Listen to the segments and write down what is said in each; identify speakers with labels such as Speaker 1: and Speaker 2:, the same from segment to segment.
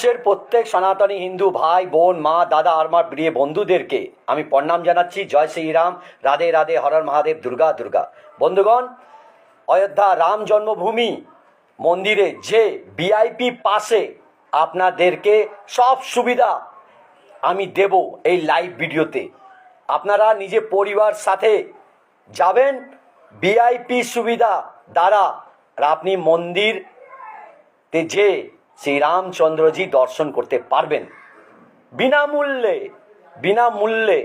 Speaker 1: বিশ্বের প্রত্যেক সনাতনী হিন্দু ভাই, বোন, মা, দাদা, আর আমার প্রিয় বন্ধুদেরকে আমি প্রণাম জানাচ্ছি। জয় শ্রীরাম রাধে রাধে হরর মহাদেব, দুর্গা দুর্গা। বন্ধুগণ, অযোধ্যা রাম জন্মভূমি মন্দিরে যে ভিআইপি পাশে আপনাদেরকে সব সুবিধা আমি দেব এই লাইভ ভিডিওতে। আপনারা নিজে পরিবার সাথে যাবেন। ভিআইপি সুবিধা দ্বারা আপনি মন্দির তে যে শ্রীরামচন্দ্রজি দর্শন করতে পারবেন। বিনামূল্যে বিনামূল্যে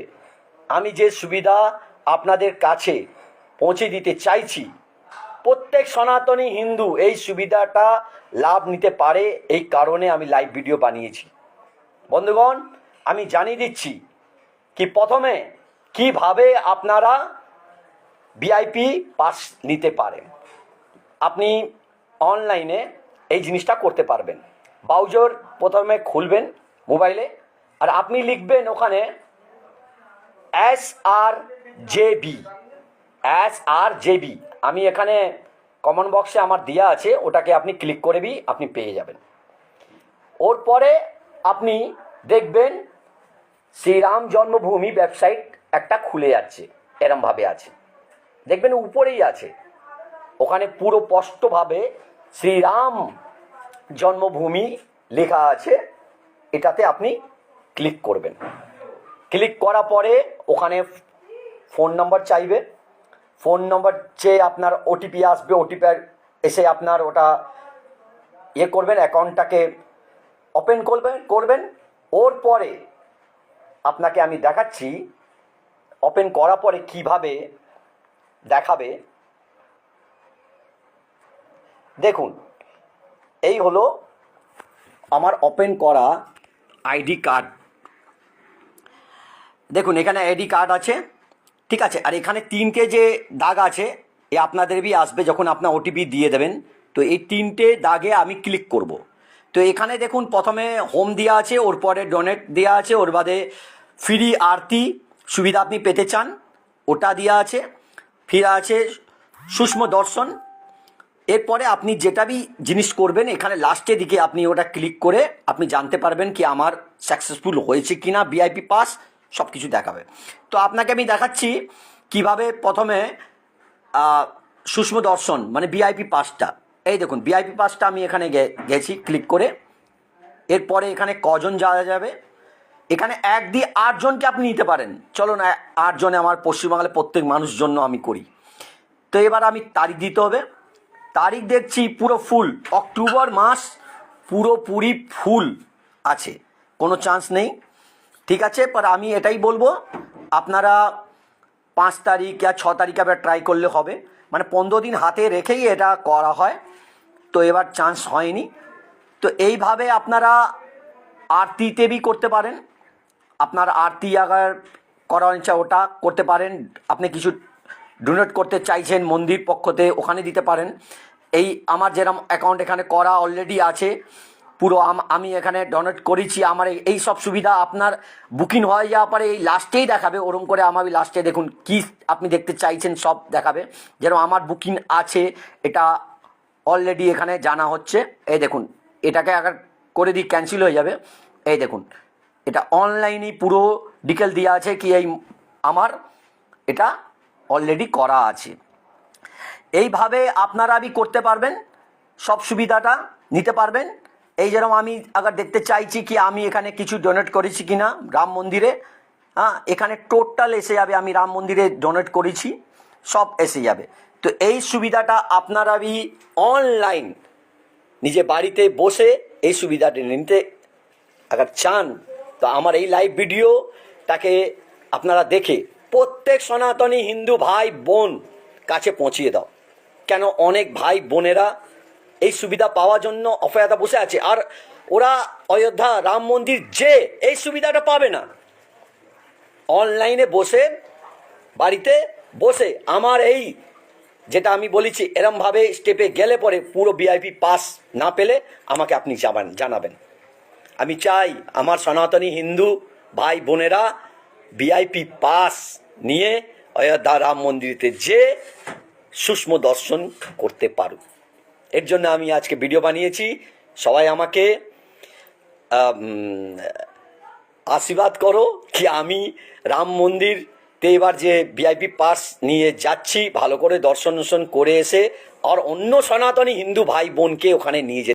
Speaker 1: আমি যে সুবিধা আপনাদের কাছে পৌঁছে দিতে চাইছি, প্রত্যেক সনাতনী হিন্দু এই সুবিধাটা লাভ নিতে পারে এই কারণে আমি লাইভ ভিডিও বানিয়েছি। বন্ধুগণ, আমি জানিয়ে দিচ্ছি কি প্রথমে কীভাবে আপনারা ভিআইপি পাস নিতে পারেন। আপনি অনলাইনে এই জিনিসটা করতে পারবেন। ব্রাউজার প্রথমে খুলবেন মোবাইলে, আর আপনি লিখবেন ওখানে S R J B S R J B আমি এখানে কমন বক্সে আমার দেওয়া আছে, ওটাকে আপনি ক্লিক করবি আপনি পেয়ে যাবেন। ওর পরে আপনি দেখবেন শ্রীরাম জন্মভূমি ওয়েবসাইট একটা খুলে যাচ্ছে, এরমভাবে আছে। দেখবেন উপরেই আছে। ওখানে পুরো স্পষ্টভাবে শ্রীরাম জন্মভূমি লেখা আছে, এটাতে আপনি ক্লিক করবেন। ক্লিক করার পরে ওখানে ফোন নম্বর চাইবে। ফোন নম্বর চেয়ে আপনার ওটিপি আসবে ওটিপি এসে আপনার ওটা ইয়ে করবেন অ্যাকাউন্টটাকে ওপেন করবেন করবেন। ওর পরে আপনাকে আমি দেখাচ্ছি ওপেন করার পরে কীভাবে দেখাবে। দেখুন এই হলো আমার ওপেন করা আইডি কার্ড দেখুন, এখানে আইডি কার্ড আছে। ঠিক আছে, আর এখানে তিনটে যে দাগ আছে, এ আপনাদেরই আসবে যখন আপনার ওটিপি দিয়ে দেবেন। তো এই তিনটে দাগে আমি ক্লিক করব। তো এখানে দেখুন, প্রথমে হোম দেওয়া আছে, ওর পরে ডোনেট দেওয়া আছে, ওর বাদে ফ্রি আরতি সুবিধা আপনি পেতে চান। ওটা দেওয়া আছে, ফির আছে সুষ্ম দর্শন। এরপরে আপনি যেটা বি জিনিস করবেন এখানে লাস্টের দিকে আপনি ওটা ক্লিক করে আপনি জানতে পারবেন কি আমার সাকসেসফুল হয়েছে কি না ভিআইপি পাস সব কিছু দেখাবে। তো আপনাকে আমি দেখাচ্ছি কীভাবে প্রথমে আহ, সূক্ষ্ম দর্শন মানে ভিআইপি পাসটা এই দেখুন ভিআইপি পাসটা আমি এখানে গেছি ক্লিক করে। এরপরে এখানে কজন যাওয়া যাবে? এখানে এক দিয়ে আটজনকে আপনি নিতে পারেন। চলো না আটজনে আমার পশ্চিমবাংলার প্রত্যেক মানুষ জন্য আমি করি। তো এবার আমি তারিখ দিতে হবে। তারিখ দেখছি পুরো ফুল। অক্টোবর মাস পুরোপুরি ফুল আছে। কোনো চান্স নেই। ঠিক আছে পর আমি এটাই বলব, আপনারা পাঁচ তারিখ या ছ তারিখ আবার ট্রাই করলে হবে। মানে পনেরো দিন হাতে রেখেই এটা করা হয়। তো এবার চান্স হয়নি। তো এইভাবে আপনারা আরতিতে বি করতে পারেন। আপনার আরতি আগার করা ইচ্ছা ওটা করতে পারেন। আপনি কিছু ডোনেট করতে চাইছেন মন্দির পক্ষতে, ওখানে দিতে পারেন। এই আমার যেরকম অ্যাকাউন্ট এখানে করা অলরেডি আছে, পুরো আমি এখানে ডোনেট করেছি, আমার এই- সব সুবিধা আপনার বুকিং হয়ে যাওয়ার পরে এই লাস্টেই দেখাবে, ওরম করে আমার লাস্টে দেখুন কি আপনি দেখতে চাইছেন, সব দেখাবে। যেরকম আমার বুকিং আছে, এটা অলরেডি এখানে জানা হচ্ছে। এই দেখুন, এটাকে আগে করে দিই ক্যান্সেল হয়ে যাবে। এই দেখুন, এটা অনলাইনেই পুরো ডিটেল দেওয়া আছে কি এই আমার, এটা অলরেডি করা আছে। এইভাবে আপনারা আমি করতে পারবেন, সব সুবিধাটা নিতে পারবেন। এই যেরকম আমি আবার দেখতে চাইছি কি আমি এখানে কিছু ডোনেট করেছি কি না রাম মন্দিরে হ্যাঁ এখানে টোটাল এসে যাবে, আমি রাম মন্দিরে ডোনেট করেছি, সব এসে যাবে। তো এই সুবিধাটা আপনারা আমি অনলাইন নিজে বাড়িতে বসে এই সুবিধাটি নিতে আগার চান। তো আমার এই লাইভ ভিডিওটাকে আপনারা দেখে প্রত্যেক সনাতনী হিন্দু ভাই বোন কাছে পৌঁছিয়ে দাও। কেন অনেক ভাই বোনেরা এই সুবিধা পাওয়ার জন্য অপয়াতা বসে আছে? আর ওরা অযোধ্যা রাম মন্দির যে এই সুবিধাটা পাবে না। অনলাইনে বসে, বাড়িতে বসে আমার এই যেটা আমি বলেছি, এরমভাবে স্টেপে গেলে পরে পুরো ভিআইপি পাস না পেলে আমাকে আপনি যাবেন জানাবেন। আমি চাই আমার সনাতনী হিন্দু ভাই বোনেরা ভিআইপি পাস নিয়ে অযোধ্যা রাম মন্দিরেতে যে সূক্ষ্ম দর্শন করতে পারুক এর জন্য আমি আজকে ভিডিও বানিয়েছি। সবাই আমাকে আশীর্বাদ করো কি আমি রাম মন্দিরতে এবার যে ভিআইপি পাস নিয়ে যাচ্ছি, ভালো করে দর্শন দর্শন করে এসে, আর অন্য সনাতনী হিন্দু ভাই বোনকে ওখানে নিয়ে যেতে